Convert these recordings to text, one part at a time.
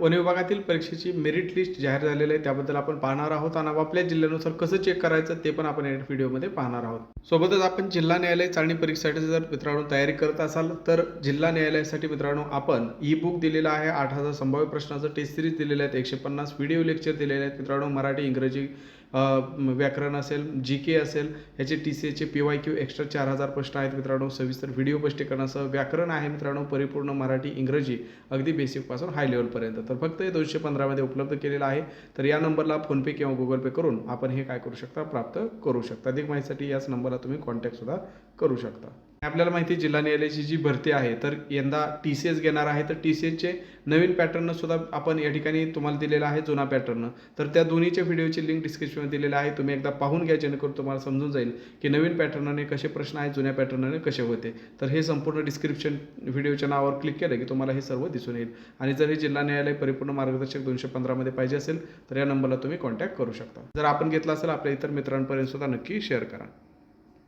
One विभागातील परीक्षेची merit list जाहीर झालेली आहे. त्याबद्दल आपण पाहणार आहोत आणि आपल्या जिल्ह्यानुसार कसं चेक करायचं ते पण आपण या व्हिडिओमध्ये पाहणार आहोत. सोबतच आपण जिल्हा न्यायालय चाळणी परीक्षेसाठी जर मित्रांनो तयारी करत असाल तर जिल्हा न्यायालयासाठी मित्रांनो आपण ई बुक दिलेलं आहे. आठ हजार संभाव्य प्रश्नाचं टेस्ट सिरीज दिलेले आहेत. एकशे पन्नास व्हिडिओ लेक्चर दिलेले आहेत. मित्रांनो मराठी इंग्रजी व्याकरण असेल जी के असेल याचे टी सी एचे पी वाय क्यू एक्स्ट्रा चार हजार प्रश्न आहेत. मित्रांनो सविस्तर व्हिडिओ स्पष्टीकरणासह व्याकरण आहे मित्रांनो परिपूर्ण मराठी इंग्रजी अगदी बेसिकपासून हाय लेवलपर्यंत तर फक्त हे दोनशे पंधरामध्ये उपलब्ध केलेलं आहे. तर या नंबरला फोनपे किंवा गुगल पे करून आपण हे काय करू शकता? प्राप्त करू शकता. अधिक माहितीसाठी याच नंबरला तुम्ही कॉन्टॅक्टसुद्धा करू शकता. आपल्याला माहिती आहे, जिल्हा न्यायालयाची जी भरती आहे तर यंदा टी सी एस घेणार आहे तर टी सी एसचे नवीन पॅटर्न सुद्धा आपण या ठिकाणी तुम्हाला दिलेला आहे जुना पॅटर्न तर त्या दोन्हीच्या व्हिडिओची लिंक डिस्क्रिप्शनमध्ये दिलेली आहे तुम्ही एकदा पाहून घ्या जेणेकरून तुम्हाला समजून जाईल की नवीन पॅटर्नने कसे प्रश्न आहेत जुन्या पॅटर्नने कसे होते. तर हे संपूर्ण डिस्क्रिप्शन व्हिडिओच्या नावावर क्लिक केलं की तुम्हाला हे सर्व दिसून येईल. आणि जर हे जिल्हा न्यायालय परिपूर्ण मार्गदर्शक दोनशे पंधरामध्ये पाहिजे असेल तर या नंबरला तुम्ही कॉन्टॅक्ट करू शकता. जर आपण घेतला असेल आपल्या इतर मित्रांपर्यंत सुद्धा नक्की शेअर करा.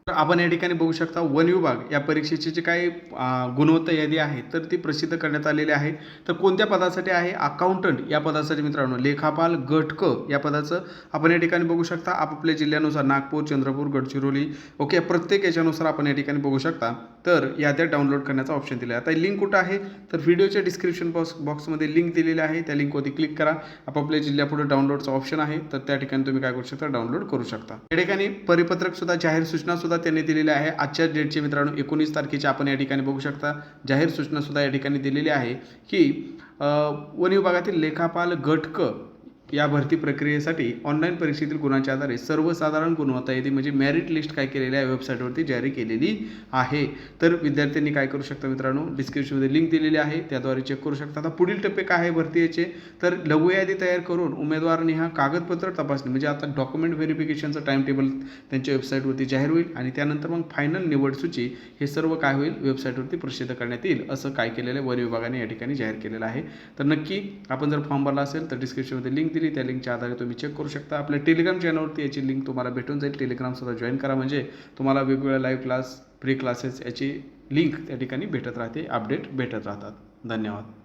तर आपण या ठिकाणी बघू शकता वन विभाग या परीक्षेची जी काही गुणवत्ता यादी आहे तर ती प्रसिद्ध करण्यात आलेली आहे. तर कोणत्या पदासाठी आहे? अकाउंटंट या पदासाठी मित्रांनो लेखापाल गटक या पदाचं आपण या ठिकाणी बघू शकता. आपापल्या जिल्ह्यानुसार नागपूर चंद्रपूर गडचिरोली ओके प्रत्येक याच्यानुसार आपण या ठिकाणी बघू शकता. तर याद्या डाउनलोड करण्याचा ऑप्शन दिला आहे. आता लिंक कुठं आहे? तर व्हिडिओच्या डिस्क्रिप्शन बॉक्स बॉक्समध्ये लिंक दिलेली आहे. त्या लिंकवरती क्लिक करा. आपापल्या जिल्ह्यापुढे डाउनलोडचा ऑप्शन आहे. तर त्या ठिकाणी तुम्ही काय करू शकता? डाउनलोड करू शकता. या ठिकाणी परिपत्रक सुद्धा जाहीर सूचना सुद्धा त्यांनी दिलेली आहे. आजच्या डेटचे मित्रांनो एकोणीस तारखेचे आपण या ठिकाणी बघू शकता. जाहीर सूचना सुद्धा या ठिकाणी दिलेली आहे की वन विभागातील लेखापाल गट क या भरती प्रक्रियेसाठी ऑनलाईन परीक्षेतील गुणांच्या आधारे सर्वसाधारण गुणवत्ता यादी म्हणजे मेरिट लिस्ट काय केलेली आहे वेबसाईटवरती जारी केलेली आहे. तर विद्यार्थ्यांनी काय करू शकता मित्रांनो? डिस्क्रिप्शनमध्ये लिंक दिलेली आहे. त्याद्वारे चेक करू शकता. आता पुढील टप्पे काय आहे भरती याचे? तर लघु यादी तयार करून उमेदवाराने हा कागदपत्र तपासणे. म्हणजे आता डॉक्युमेंट व्हेरिफिकेशनचं टाइम टेबल त्यांच्या वेबसाईटवरती जाहीर होईल आणि त्यानंतर मग फायनल निवड सूची हे सर्व काय होईल? वेबसाईटवरती प्रसिद्ध करण्यात येईल. असं काय केलेलं आहे? वन विभागाने या ठिकाणी जाहीर केलेलं आहे. तर नक्की आपण जर फॉर्म भरला असेल तर डिस्क्रिप्शनमध्ये लिंक दिली त्या लिंकच्या आधारे तुम्ही चेक करू शकता. आपल्या टेलिग्राम चॅनलवरती याची लिंक तुम्हाला भेटून जाईल. टेलिग्राम सुद्धा जॉईन करा. म्हणजे तुम्हाला वेगवेगळ्या लाईव्ह क्लास फ्री क्लासेस याची लिंक त्या ठिकाणी भेटत राहते अपडेट भेटत राहतात. धन्यवाद.